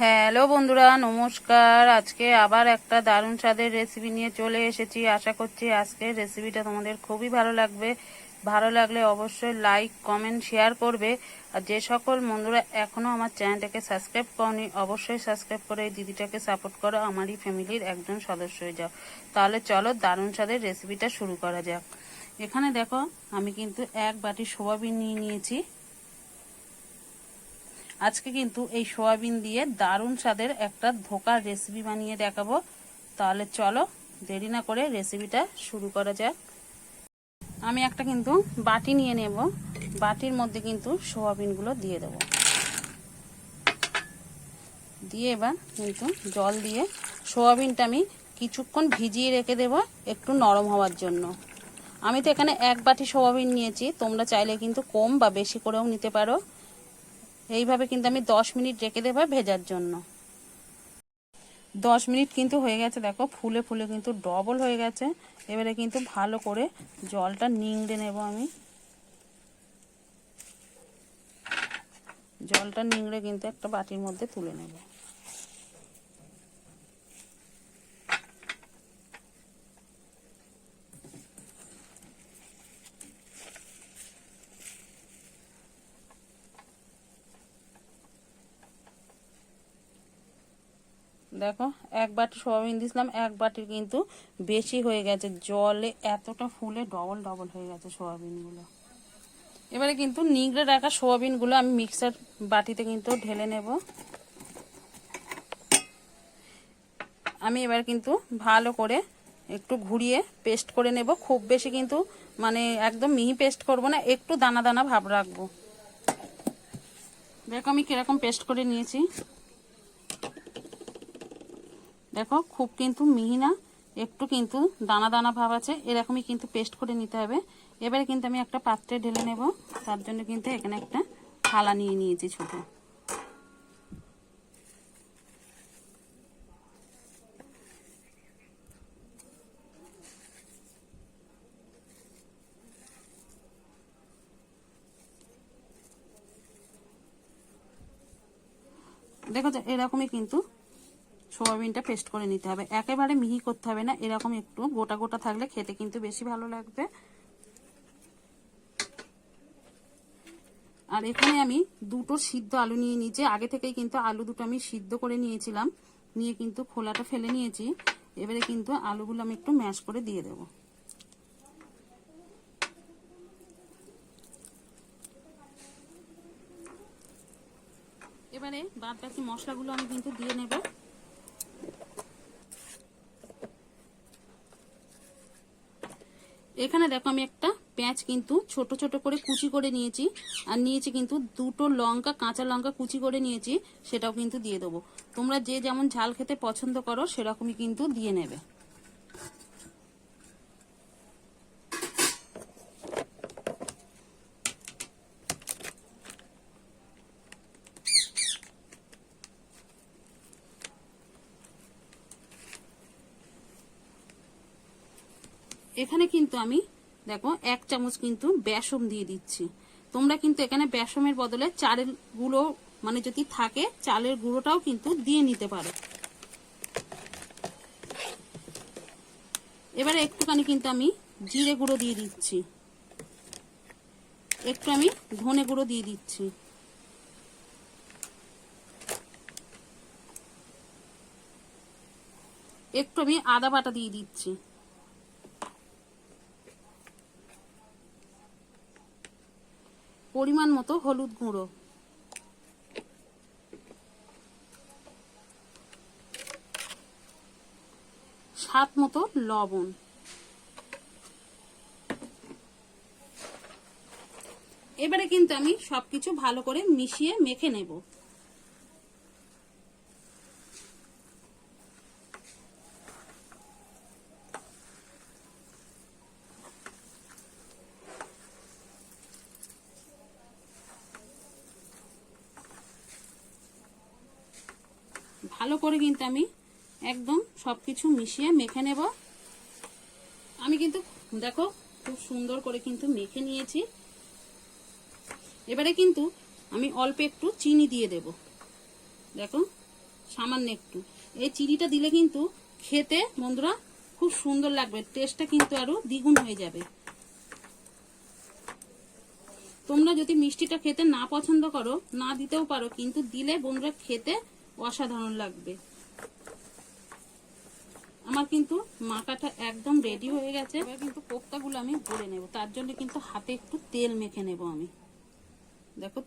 Hello বন্ধুরা, নমস্কার। আজকে আবার একটা দারুণ স্বাদের রেসিপি নিয়ে চলে এসেছি। আশা করছি আজকের রেসিপিটা তোমাদের খুবই ভালো লাগবে। ভালো লাগলে অবশ্যই লাইক কমেন্ট শেয়ার করবে। আর যে সকল বন্ধুরা এখনও আমার চ্যানেলটাকে সাবস্ক্রাইব করনি, অবশ্যই সাবস্ক্রাইব করে এই দিদিটাকে সাপোর্ট করো, আমারই ফ্যামিলির একজন সদস্য হয়ে যাও। তাহলে চলো দারুণ স্বাদের রেসিপিটা শুরু করা যাক। এখানে দেখো, আমি কিন্তু এক বাটি সোয়াবিন নিয়ে নিয়েছি। আজকে কিন্তু এই সোয়াবিন দিয়ে দারুণ স্বাদের একটা ধোকার রেসিপি বানিয়ে দেখাবো। তাহলে চলো দেরি না করে রেসিপিটা শুরু করা যাক। আমি একটা কিন্তু বাটি নিয়ে নেব। বাটির মধ্যে কিন্তু সোয়াবিনগুলো দিয়ে দেব। দিয়ে এবার কিন্তু জল দিয়ে সোয়াবিনটা আমি কিছুক্ষণ ভিজিয়ে রেখে দেব একটু নরম হওয়ার জন্য। আমি তো এখানে এক বাটি সোয়াবিন নিয়েছি, তোমরা চাইলে কিন্তু কম বা বেশি করেও নিতে পারো। এইভাবে কিন্তু আমি দশ মিনিট রেখে দেবো ভেজার জন্য। দশ মিনিট কিন্তু হয়ে গেছে, দেখো, ফুলে ফুলে কিন্তু ডবল হয়ে গেছে। এবারে কিন্তু ভালো করে জলটা নিংড়ে নেব আমি। জলটা নিংড়ে কিন্তু একটা বাটির মধ্যে তুলে নেব। দেখো, এক বাটি সোয়াবিন দিয়েছিলাম, এক বাটির কিন্তু বেশি হয়ে গেছে। জলে এতটা ফুলে ডবল ডবল হয়ে গেছে সোয়াবিনগুলো। এবারে কিন্তু নিগড়ে রাখা সোয়াবিনগুলো আমি মিক্সার বাটিতে কিন্তু ঢেলে নেব। আমি এবার কিন্তু ভালো করে একটু ঘুরিয়ে পেস্ট করে নেব। খুব বেশি কিন্তু মানে একদম মিহি পেস্ট করব না, একটু দানা দানা ভাব রাখব। দেখো আমি কীরকম পেস্ট করে নিয়েছি। দেখো, খুব কিন্তু মিহি না, একটু কিন্তু দানা দানা ভাব আছে, এরকমই কিন্তু পেস্ট করে নিতে হবে। এবারে কিন্তু আমি একটা পাত্রে ঢেলে নেব, তার জন্য কিন্তু এখানে একটা থালা নিয়ে নিয়েছি ছোট। দেখো এরকমই কিন্তু সোয়াবিনটা পেস্ট করে নিতে হবে। একেবারে মিহি করতে হবে না, এরকম একটু। গোটা গোটা থাকলে খেতে কিন্তু বেশি ভালো লাগবে। আর এখানে আমি দুটো সিদ্ধ আলু নিয়ে নিয়েছি। আগে থেকেই কিন্তু আলু দুটো আমি সিদ্ধ করে নিয়েছিলাম। নিয়ে কিন্তু খোলাটা ফেলে নিয়েছি। এবারে কিন্তু আলুগুলো আমি একটু ম্যাশ করে দিয়ে দেব। এবারে বাদ বাকি মশলাগুলো আমি কিন্তু দিয়ে নেব। এখানে দেখো আমি একটা পেঁয়াজ কিন্তু ছোট ছোট করে কুচি করে নিয়েছি, আর নিয়েছি কিন্তু দুটো লঙ্কা, কাঁচা লঙ্কা কুচি করে নিয়েছি, সেটাও কিন্তু দিয়ে দেবো। তোমরা যে যেমন ঝাল খেতে পছন্দ করো, সেরকমই কিন্তু দিয়ে নেবে। এখানে কিন্তু আমি, দেখো, এক চামচ কিন্তু বেসম দিয়ে দিচ্ছি। তোমরা কিন্তু এখানে বেসমের বদলে চালের গুঁড়ো মানে যদি থাকে, চালের গুঁড়োটাও কিন্তু দিয়ে নিতে পারো। এবারে একটুখানি কিন্তু আমি জিরে গুঁড়ো দিয়ে দিচ্ছি। একটু আমি ধনে গুঁড়ো দিয়ে দিচ্ছি। একটু আমি আদা বাটা দিয়ে দিচ্ছি। পরিমাণ মতো হলুদ গুঁড়ো। স্বাদ মতো লবণ। এবারে কিন্তু আমি সবকিছু ভালো করে মিশিয়ে মেখে নেব ভালো করে কিন্তু আমি একদম সব কিছু মিশিয়ে মেখে নেব। আমি কিন্তু, দেখো, খুব সুন্দর করে কিন্তু মেখে নিয়েছি। এবারে কিন্তু আমি অল্প একটু চিনি দিয়ে দেব। দেখো, সামান্য একটু। এই চিনিটা দিলে কিন্তু খেতে, বন্ধুরা, খুব সুন্দর লাগবে। টেস্টটা কিন্তু আরও দ্বিগুণ হয়ে যাবে। তোমরা যদি মিষ্টিটা খেতে না পছন্দ করো, না দিতেও পারো, কিন্তু দিলে বন্ধুরা খেতে অসাধারণ লাগবে। আমার কিন্তু মাখাটা একদম রেডি হয়ে গেছে। এবার কিন্তু কোপ্তাগুলো আমি গড়ে নেব। তার জন্য কিন্তু হাতে একটু তেল মেখে নেব আমি। দেখো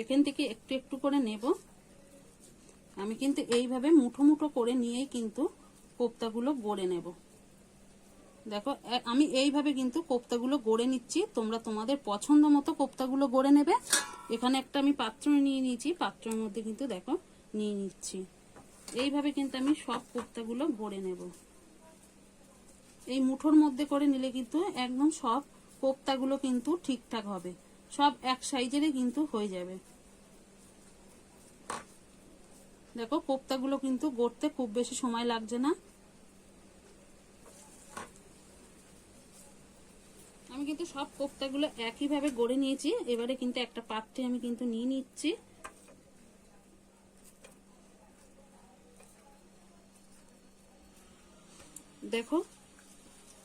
এখান থেকে একটু একটু করে নেব। আমি কিন্তু এইভাবে মুঠো মুঠো করে নিয়েই কিন্তু কোপ্তাগুলো গড়ে নেব। দেখো আমি এইভাবে কিন্তু কোপ্তাগুলো গড়ে নিচ্ছি। তোমরা তোমাদের পছন্দ মতো কোপ্তাগুলো গড়ে নেবে। এখানে একটা আমি পাত্র নিয়ে নিয়েছি। পাত্রের মধ্যে কিন্তু দেখো, নিয়ে নিচ্ছি। এইভাবে কিন্তু আমি সব কোপ্তাগুলো গড়ে নেব। এই মুঠোর মধ্যে করে নিলে কিন্তু একদম সব কোপ্তাগুলো কিন্তু ঠিকঠাক হবে। সব এক সাইজেরই কিন্তু হয়ে যাবে। দেখো, কোপ্তাগুলো কিন্তু গড়তে খুব বেশি সময় লাগছে না। আমি কিন্তু সব কোপ্তাগুলো একইভাবে গড়ে নিয়েছি। এবারে কিন্তু একটা পাত্রে আমি কিন্তু নিয়ে নিচ্ছি। দেখো,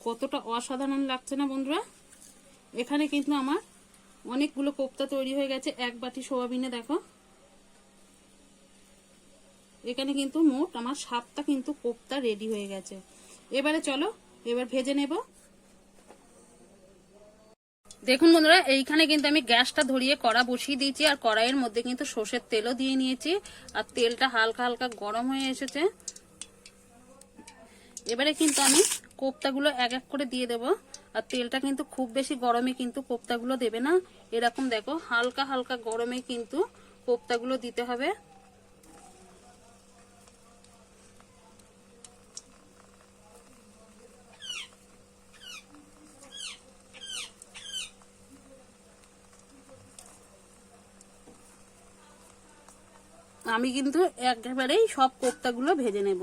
কতটা অসাধারণ লাগছে না বন্ধুরা? এখানে কিন্তু আমার অনেকগুলো কোপ্তা তৈরি হয়ে গেছে, এক বাটি সোয়াবিনে, দেখো। এখানে কিন্তু মোট আমার সাতটা কিন্তু কোপ্তা রেডি হয়ে গেছে। এবারে চলো, এবার ভেজে নেব। দেখুন বন্ধুরা, এইখানে কিন্তু আমি গ্যাসটা ধরিয়ে কড়া বসিয়ে দিয়েছি আর কড়াইয়ের মধ্যে কিন্তু সর্ষের তেলও দিয়ে নিয়েছি আর তেলটা হালকা হালকা গরম হয়ে এসেছে। এবারে কিন্তু আমি কোপ্তাগুলো এক এক করে দিয়ে দেব আর তেলটা কিন্তু খুব বেশি গরমে কিন্তু কোপ্তাগুলো দেবে না। এরকম দেখো, হালকা হালকা গরমে কিন্তু কোপ্তাগুলো দিতে হবে। আমি কিন্তু একেবারেই সব কোপ্তাগুলো ভেজে নেব।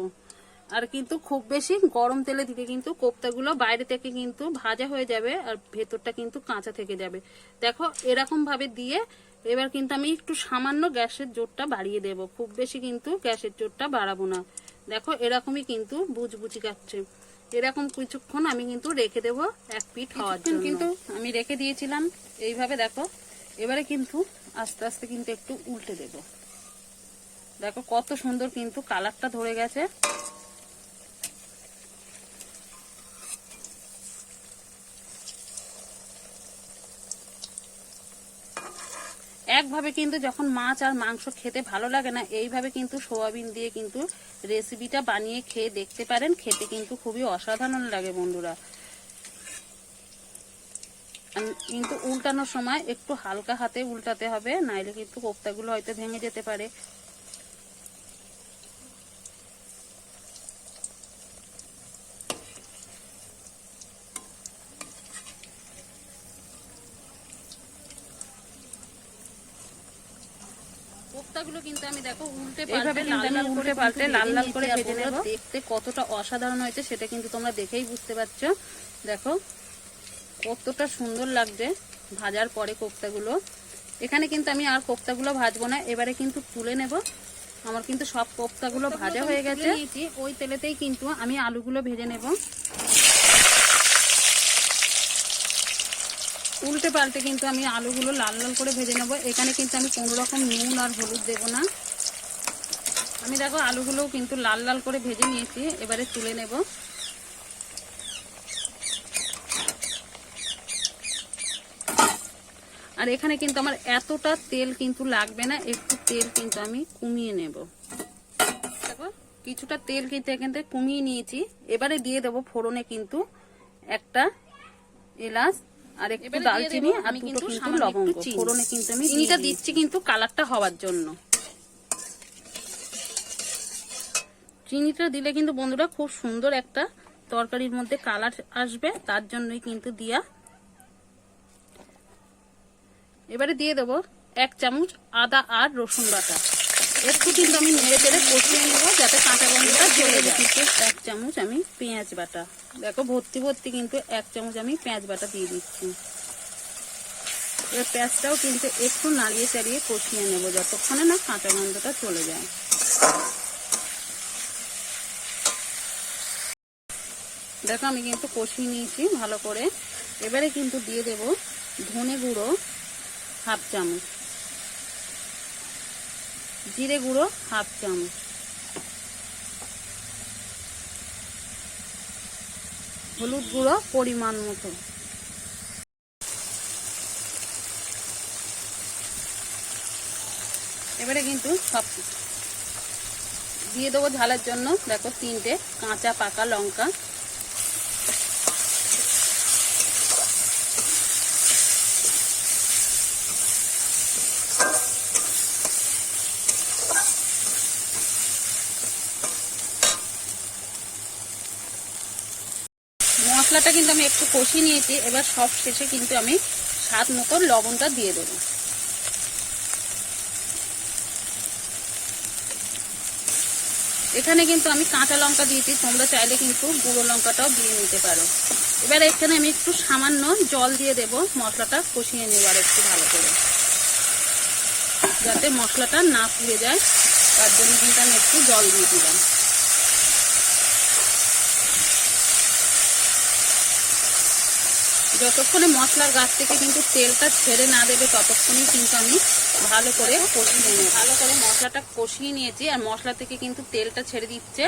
আর কিন্তু খুব বেশি গরম তেলে দিলে কিন্তু কোপ্তাগুলো বাইরে থেকে কিন্তু ভাজা হয়ে যাবে আর ভেতরটা কিন্তু কাঁচা থেকে যাবে। দেখো এরকম ভাবে দিয়ে এবার কিন্তু আমি একটু সামান্য গ্যাসের জোরটা বাড়িয়ে দেব। খুব বেশি কিন্তু গ্যাসের জোরটা বাড়াবো না। দেখো এরকমই কিন্তু বুঝবুঝি কাটছে। এরকম কিছুক্ষণ আমি কিন্তু রেখে দেব এক পিঠ হওয়ার জন্য। কিন্তু আমি রেখে দিয়েছিলাম। এইভাবে দেখো এবারে কিন্তু আস্তে আস্তে কিন্তু একটু উল্টে দেবো। দেখো কত সুন্দর কিন্তু কালারটা ধরে গেছে। একভাবে কিন্তু যখন মাছ আর মাংস খেতে ভালো লাগে না, এইভাবে কিন্তু সোয়াবিন দিয়ে কিন্তু রেসিপিটা বানিয়ে খেয়ে দেখতে পারেন, খেতে কিন্তু খুবই অসাধারণ লাগে বন্ধুরা। কিন্তু উল্টানোর সময় একটু হালকা হাতে উল্টাতে হবে, নাইলে কিন্তু কোপ্তাগুলো হয়তো ভেঙে যেতে পারে কোপ্তাগুলো কিন্তু আমি দেখো উল্টে পাল্টে লাল লাল উল্টে পাল্টে লাল লাল করে ভেজে নেব। দেখতে কতটা অসাধারণ হয়েছে সেটা কিন্তু তোমরা দেখেই বুঝতে পারছ। দেখো কতটা সুন্দর লাগছে ভাজার পরে কোপ্তাগুলো। এখানে কিন্তু আমি আর কোপ্তাগুলো ভাজবো না এবারে কিন্তু তুলে নেব। আমার কিন্তু সব কোপ্তাগুলো ভাজা হয়ে গেছে। ওই তেলেতেই কিন্তু আমি আলুগুলো ভেজে নেব। উল্টে পাল্টে কিন্তু আমি আলুগুলো লাল লাল করে ভেজে নেব। এখানে কিন্তু আমি কোনো রকম নুন আর হলুদ দেব না। আমি দেখো আলুগুলোও কিন্তু লাল লাল করে ভেজে নিয়েছি এবারে তুলে নেব। আর এখানে কিন্তু আমার এতটা তেল কিন্তু লাগবে না একটু তেল কিন্তু আমি কমিয়ে নেব। দেখো কিছুটা তেল কিন্তু এখান থেকে কমিয়ে নিয়েছি এবারে দিয়ে দেবো ফোড়নে কিন্তু একটা এলাচ আর একটু দালচিনি আর দুটো কিন্তু লবঙ্গ। ফোড়নে কিন্তু আমি চিনিটা দিচ্ছি কিন্তু কালারটা হওয়ার জন্য। চিনিটা দিলে কিন্তু বন্ধুরা খুব সুন্দর একটা তরকারির মধ্যে কালার আসবে, তার জন্যই কিন্তু দিয়া। এবারে দিয়ে দেবো এক চামচ আদা আর রসুন বাটা। একটু কিন্তু আমি নেড়ে চেড়ে কষিয়ে নেব, যাতে কাঁচা গন্ধটা চলে যায়। এক চামচ আমি পেঁয়াজ বাটা। দেখো, ভর্তি ভর্তি কিন্তু এক চামচ আমি পেঁয়াজ বাটা দিয়ে দিচ্ছি। এবার পেঁয়াজটাও কিন্তু একটু নাড়িয়ে চাড়িয়ে কষিয়ে নেব, যতক্ষণে না কাঁচা গন্ধটা চলে যায়। দেখো আমি কিন্তু কষিয়ে নিয়েছি ভালো করে। এবারে কিন্তু দিয়ে দেব ধনে গুঁড়ো হাফ চামচ। জিরে গুঁড়ো হাফ চামচ। হলুদ গুঁড়ো পরিমাণ মতো। এবারে কিন্তু সব দিয়ে দেবো ঝালের জন্য। দেখো তিনটে কাঁচা পাকা লঙ্কা মশলাটা কিন্তু আমি একটু কষিয়ে নিয়েছি। এবার সব শেষে কিন্তু আমি স্বাদ মতো লবণটা দিয়ে দেবো। এখানে কিন্তু আমি কাঁচা লঙ্কা দিয়েছি। তোমরা চাইলে কিন্তু গুঁড়ো লঙ্কাটাও দিয়ে নিতে পারো। এবার এখানে আমি একটু সামান্য জল দিয়ে দেব। মশলাটা কষিয়ে নেবার একটু ভালো করে। যাতে মশলাটা না পুড়ে যায়, তার জন্য কিন্তু আমি একটু জল দিয়ে দিলাম। যতক্ষণে মশলার গাছ থেকে কিন্তু তেলটা ছেড়ে না দেবে, ততক্ষণই কিন্তু আমি ভালো করে কষিয়ে নেব। ভালো করে মশলাটা কষিয়ে নিয়েছি, আর মশলা থেকে কিন্তু তেলটা ছেড়ে দিচ্ছে।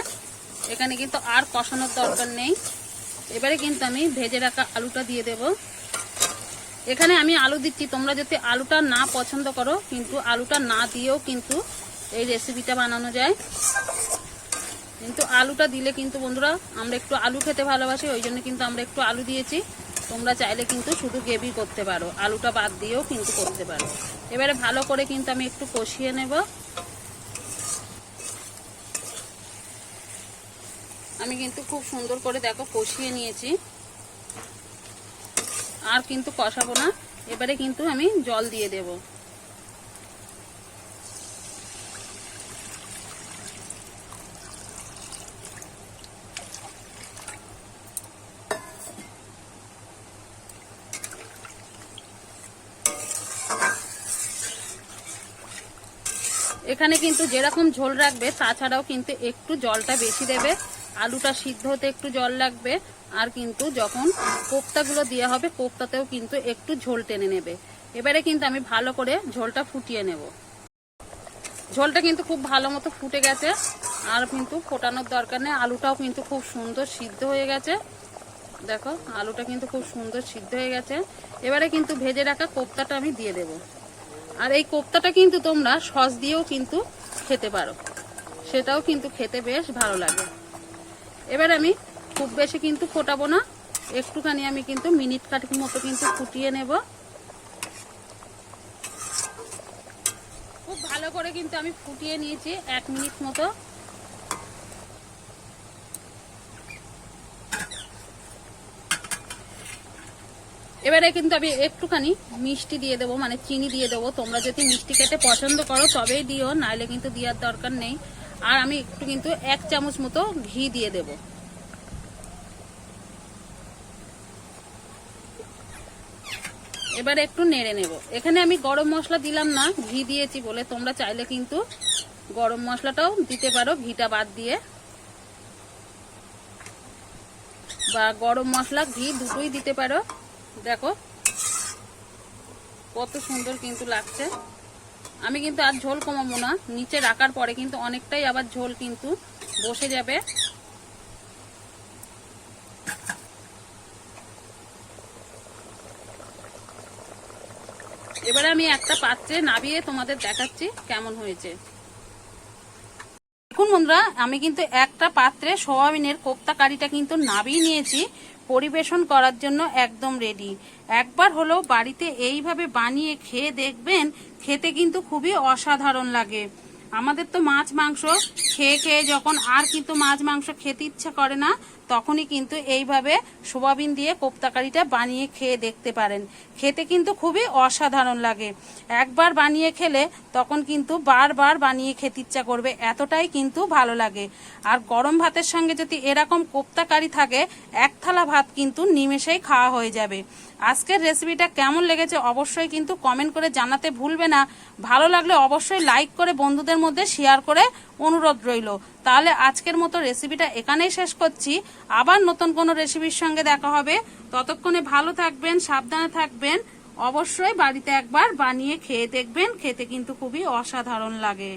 এখানে কিন্তু আর কষানোর দরকার নেই। এবারে কিন্তু আমি ভেজে রাখা আলুটা দিয়ে দেব। এখানে আমি আলু দিচ্ছি, তোমরা যদি আলুটা না পছন্দ করো, কিন্তু আলুটা না দিয়েও কিন্তু এই রেসিপিটা বানানো যায়। কিন্তু আলুটা দিলে কিন্তু বন্ধুরা, আমরা একটু আলু খেতে ভালোবাসি, ওই জন্য কিন্তু আমরা একটু আলু দিয়েছি। তোমরা চাইলে কিন্তু শুধু গ্রেভি করতে পারো। আলুটা বাদ দিয়েও কিন্তু করতে পারো। এবারে ভালো করে কিন্তু আমি একটু কষিয়ে নেব। আমি কিন্তু খুব সুন্দর করে দেখো কষিয়ে নিয়েছি। আর কিন্তু কষাবো না। এবারে কিন্তু আমি জল দিয়ে দেবো। এখানে কিন্তু যেরকম ঝোল রাখবে, তাছাড়াও কিন্তু একটু জলটা বেশি দেবে। আলুটা সিদ্ধ হতে একটু জল লাগবে। আর কিন্তু যখন কোপ্তাগুলো দেওয়া হবে, কোপ্তাতেও কিন্তু একটু ঝোল টেনে নেবে। এবারে কিন্তু আমি ভালো করে ঝোলটা ফুটিয়ে নেব। ঝোলটা কিন্তু খুব ভালো মতো ফুটে গেছে। আর কিন্তু ফোটানোর দরকার নেই। আলুটাও কিন্তু খুব সুন্দর সিদ্ধ হয়ে গেছে। দেখো, আলুটা কিন্তু খুব সুন্দর সিদ্ধ হয়ে গেছে। এবারে কিন্তু ভেজে রাখা কোপ্তাটা আমি দিয়ে দেবো। আর এই কোপ্তাটা কিন্তু তোমরা সস দিয়েও কিন্তু খেতে পারো। সেটাও কিন্তু খেতে বেশ ভালো লাগে। এবার আমি খুব বেশি কিন্তু ফোটাবো না। একটুখানি আমি কিন্তু মিনিট কাঠির মতো কিন্তু ফুটিয়ে নেব। খুব ভালো করে কিন্তু আমি ফুটিয়ে নিয়েছি এক মিনিট মতো। এবারে কিন্তু আমি একটুখানি মিষ্টি দিয়ে দেবো মানে চিনি দিয়ে দেবো। তোমরা যদি মিষ্টি খেতে পছন্দ করো, তবেই দিও নাহলে কিন্তু দেওয়ার দরকার নেই। আর আমি একটু কিন্তু এক চামচ মতো ঘি দিয়ে দেব। এবারে একটু নেড়ে নেব। এখানে আমি গরম মশলা দিলাম না, ঘি দিয়েছি বলে। তোমরা চাইলে কিন্তু গরম মশলাটাও দিতে পারো, ঘিটা বাদ দিয়ে। বা গরম মশলা, ঘি দুটোই দিতে পারো। দেখো। কত সুন্দর কিন্তু লাগছে। আমি কিন্তু আর ঝোল কমাবো না। নিচে রাখার পরে কিন্তু অনেকটাই আবার ঝোল কিন্তু বসে যাবে। এবারে আমি একটা পাত্রে নাবিয়ে তোমাদের দেখাচ্ছি কেমন হয়েছে। দেখুন বন্ধুরা, আমি কিন্তু একটা পাত্রে সোয়াবিনের কোপ্তা কারিটা কিন্তু নাবিয়ে নিয়েছি। পরিবেশন করার জন্য একদম রেডি একবার হলেও বাড়িতে এইভাবে বানিয়ে খেয়ে দেখবেন, খেতে কিন্তু খুবই অসাধারণ লাগে। আমাদের তো মাছ মাংস খেয়ে খেয়ে যখন আর কিন্তু মাছ মাংস খেতে ইচ্ছা করে না তখনই কিন্তু এইভাবে সোয়াবিন দিয়ে কোপ্তাকারিটা বানিয়ে খেয়ে দেখতে পারেন। খেতে কিন্তু খুবই অসাধারণ লাগে। একবার বানিয়ে খেলে তখন কিন্তু বারবার বানিয়ে খেতে ইচ্ছা করবে, এতটাই কিন্তু ভালো লাগে। আর গরম ভাতের সঙ্গে যদি এরকম কোপ্তাকারি থাকে, এক থালা ভাত কিন্তু নিমেষেই খাওয়া হয়ে যাবে। আজকের রেসিপিটা কেমন লেগেছে অবশ্যই কিন্তু কমেন্ট করে জানাতে ভুলবে না। ভালো লাগলে অবশ্যই লাইক করে বন্ধুদের মধ্যে শেয়ার করে অনুরোধ রইল। তাহলে আজকের মতো রেসিপিটা এখানেই শেষ করছি। আবার নতুন কোনো রেসিপির সঙ্গে দেখা হবে। ততক্ষণে ভালো থাকবেন, সাবধানে থাকবেন। অবশ্যই বাড়িতে একবার বানিয়ে খেয়ে দেখবেন। খেতে কিন্তু খুবই অসাধারণ লাগে।